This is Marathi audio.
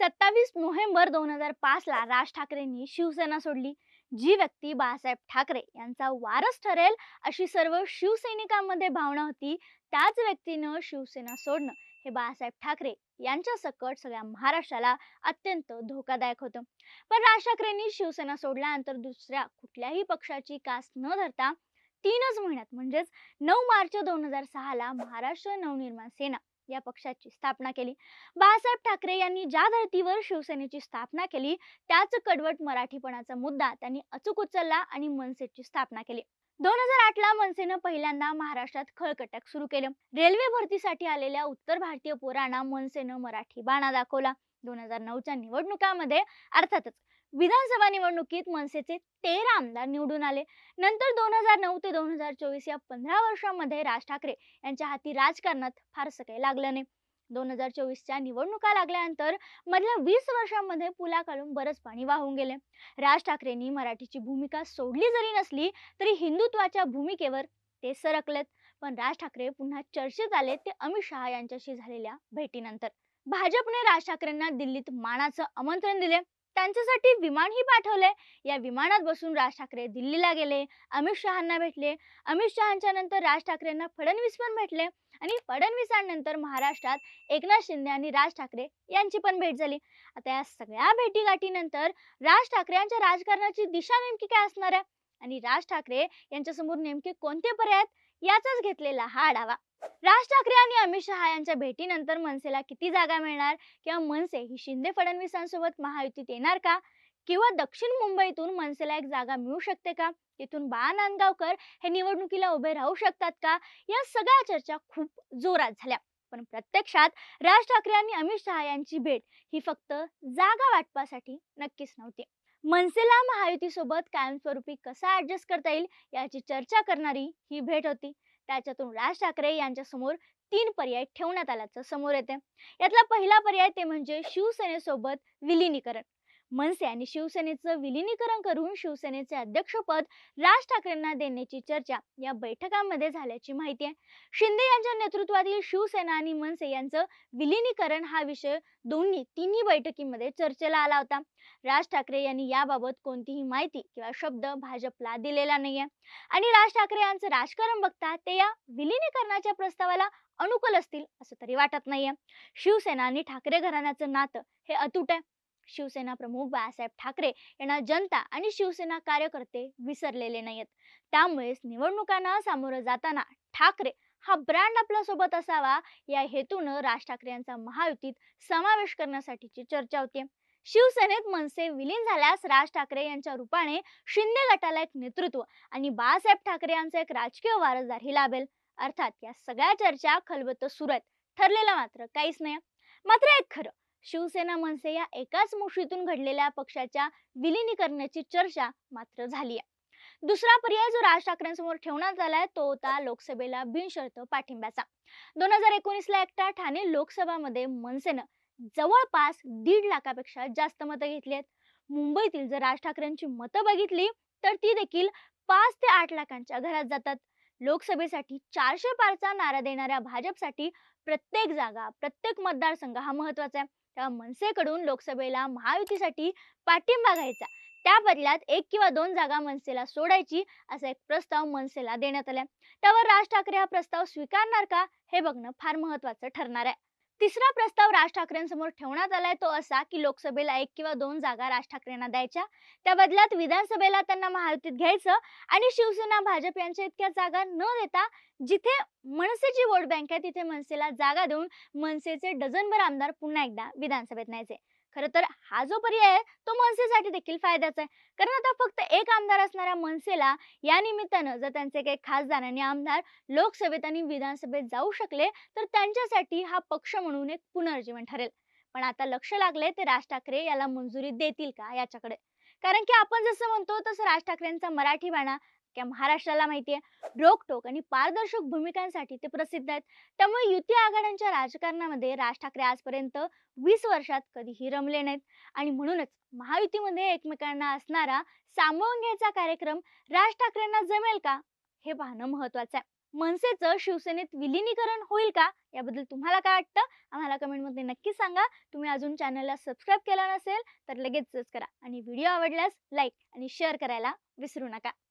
सत्तावीस नोव्हेंबर दोन हजार पाच ला राज ठाकरेंनी शिवसेना सोडली. जी व्यक्ती बाळासाहेब ठाकरे यांचा वारस ठरेल अशी सर्व शिवसैनिकांमध्ये भावना होती त्याच व्यक्तीनं शिवसेना सोडणं हे बाळासाहेब ठाकरे यांच्या सकट सगळ्या महाराष्ट्राला अत्यंत धोकादायक होतं. पण राज ठाकरेंनी शिवसेना सोडल्यानंतर दुसऱ्या कुठल्याही पक्षाची कास न धरता तीनच महिन्यात म्हणजेच नऊ मार्च दोन हजार सहा ला महाराष्ट्र नवनिर्माण सेना या पक्षाची स्थापना केली. बाळासाहेब ठाकरे यांनी ज्या धर्तीवर शिवसेनेची स्थापना केली त्याच कडवट मराठीपणाचा मुद्दा त्यांनी अचूक उचलला आणि मनसेची स्थापना केली. दोन हजार आठ ला मनसेनं पहिल्यांदा महाराष्ट्रात खळकटक सुरू केलं. रेल्वे भरतीसाठी आलेल्या उत्तर भारतीय पोरांना मनसेनं मराठी बाणा दाखवला. दोन हजार नऊच्या निवडणुकामध्ये अर्थातच विधानसभा निवडणुकीत मनसेचे तेरा आमदार निवडून आले. नंतर दोन हजार नऊ ते दोन हजार चोवीस या पंधरा वर्षांमध्ये राज ठाकरे यांच्या हाती राजकारणात फारसं काही लागलं नाही. दोन हजार चोवीसच्या निवडणुका लागल्यानंतर मधल्या वीस वर्षांमध्ये पुलाखालून बरंच पाणी वाहून गेले. राज ठाकरेंनी मराठीची भूमिका सोडली जरी नसली तरी हिंदुत्वाच्या भूमिकेवर ते सरकलेत. पण राज ठाकरे पुन्हा चर्चेत आले ते अमित शहा यांच्याशी झालेल्या भेटीनंतर. भाजपने राज ठाकरेंना दिल्लीत मानाचं आमंत्रण दिले. त्यांच्यासाठी विमानही पाठवले या विमानात बसून राज ठाकरे दिल्लीला गेले अमित शहांना भेटले. अमित शहांच्या नंतर राज ठाकरेंना फडणवीस पण भेटले आणि फडणवीसांनंतर महाराष्ट्रात एकनाथ शिंदे आणि राज ठाकरे यांची पण भेट झाली. आता या सगळ्या भेटीगाठीनंतर राज ठाकरे यांच्या राजकारणाची दिशा नेमकी काय असणार आहे? आणि राज ठाकरे यांच्यासमोर नेमके कोणते पर्याय आहेत? याचाच घेतलेला हा आढावा. राज ठाकरे आणि अमित शहा यांच्या भेटीनंतर मनसेला किती जागा मिळणार? किंवा मनसे ही शिंदे फडणवीसांसोबत महायुतीत येणार का? किंवा दक्षिण मुंबईतून मनसेला एक जागा मिळू शकते का? तिथून बा नांदगावकर हे निवडणुकीला उभे राहू शकतात का? या सगळ्या चर्चा खूप जोरात झाल्या. पण प्रत्यक्षात राज ठाकरे आणि अमित शहा यांची भेट ही फक्त जागा वाटपासाठी नक्कीच नव्हती. मनसेला महायुतीसोबत कायमस्वरूपी कसा ॲडजस्ट करता येईल याची चर्चा करणारी ही भेट होती. त्याच्यातून राज ठाकरे यांच्यासमोर तीन पर्याय ठेवण्यात आल्याचं समोर येते. यातला पहिला पर्याय ते म्हणजे शिवसेनेसोबत विलीनीकरण. मनसे आणि शिवसेनेचं विलिनीकरण करून शिवसेनेचे अध्यक्षपद राज ठाकरेंना देण्याची चर्चा या बैठकांमध्ये झाल्याची माहिती आहे. शिंदे यांच्या नेतृत्वातील शिवसेना आणि मनसे यांचं विलिनीकरण हा विषय दोन्ही तिन्ही बैठकीमध्ये चर्चेला आला होता. राज ठाकरे यांनी याबाबत कोणतीही माहिती किंवा शब्द भाजपला दिलेला नाहीये. आणि राज ठाकरे यांचं राजकारण बघता ते या विलिनीकरणाच्या प्रस्तावाला अनुकूल असतील असं तरी वाटत नाहीये. शिवसेना आणि ठाकरे घराण्याचं नातं हे अतूट आहे. शिवसेना प्रमुख बाळासाहेब ठाकरे यांना जनता आणि शिवसेना कार्यकर्ते विसरलेले नाहीत त्यामुळेच निवडणुकांना सामोरं जाताना ठाकरे हा ब्रँड आपल्यासोबत असावा या हेतूनं राज ठाकरे यांचा महायुतीत समावेश करण्यासाठीची चर्चा होती शिवसेनेत मनसे विलीन झाल्यास राज ठाकरे यांच्या रूपाने शिंदे गटाला एक नेतृत्व आणि बाळासाहेब ठाकरे यांचा एक राजकीय वारसदारही लाभेल. अर्थात या सगळ्या चर्चा खलबत सुरू आहेत. ठरलेलं मात्र काहीच नाही मात्र एक खरं शिवसेना मनसे या एकाच मुशीतून घडलेल्या पक्षाच्या विलिनीकरणाची चर्चा मात्र झाली आहे. दुसरा पर्याय जो राज ठाकरेंसमोर ठेवण्यात आलाय तो होता लोकसभेला बिनशर्त पाठिंब्याचा. दोन हजार एकोणीस ला एकटा ठाणे लोकसभामध्ये मनसेनं जवळपास दीड लाखापेक्षा जास्त मतं घेतली आहेत. मुंबईतील जर राज ठाकरेंची मतं बघितली तर ती देखील पाच ते आठ लाखांच्या घरात जातात. लोकसभेसाठी चारशे पारचा नारा देणाऱ्या भाजपसाठी प्रत्येक जागा प्रत्येक मतदारसंघ हा महत्त्वाचा आहे. त्या मनसेकडून लोकसभेला महायुतीसाठी पाठिंबा घ्यायचा. त्या बदल्यात एक किंवा दोन जागा मनसेला सोडायची असा एक प्रस्ताव मनसेला देण्यात आलाय त्यावर राज ठाकरे हा प्रस्ताव स्वीकारणार का हे बघणं फार महत्वाचं ठरणार आहे. तिसरा प्रस्ताव राज ठाकरेंसमोर ठेवण्यात आलाय तो असा की लोकसभेला एक किंवा दोन जागा राज ठाकरेंना द्यायच्या. त्या बदल्यात विधानसभेला त्यांना महायुतीत घ्यायचं आणि शिवसेना भाजप यांच्या इतक्या जागा न देता जिथे मनसेची वोट बँक आहे तिथे मनसेला जागा देऊन मनसेचे डझनभर आमदार पुन्हा एकदा विधानसभेत न्यायचे. खरं तर हा जो पर्याय आहे तो मनसेसाठी देखील फायद्याचा आहे. कारण आता फक्त एक आमदार असणाऱ्या मनसेला या निमित्तानं जर त्यांचे काही खासदार आणि आमदार लोकसभेत आणि विधानसभेत जाऊ शकले तर त्यांच्यासाठी हा पक्ष म्हणून एक पुनर्जीवन ठरेल. पण आता लक्ष लागले ते राज ठाकरे याला मंजुरी देतील का याच्याकडे? कारण की आपण जसं म्हणतो तसं राज ठाकरेंचा मराठी बाणा अख्ख्या महाराष्ट्राला माहिती आहे? रोकटोक आणि पारदर्शक भूमिकांसाठी ते प्रसिद्ध आहेत. त्यामुळे युती आघाड्यांच्या राजकारणामध्ये राज ठाकरे आजपर्यंत वीस वर्षात कधीही रमले नाहीत. आणि म्हणूनच महायुतीमध्ये एकमेकांना असणारा सामावून घ्यायचा कार्यक्रम राज ठाकरेंना जमेल का? हे पाहणं महत्वाचं आहे. मनसेचं शिवसेनेत विलीनीकरण होईल का? याबद्दल तुम्हाला काय वाटतं? आम्हाला कमेंटमध्ये नक्की सांगा. तुम्ही अजून चॅनलला सबस्क्राईब केला नसेल तर लगेचच करा. आणि व्हिडिओ आवडल्यास लाईक आणि शेअर करायला विसरू नका.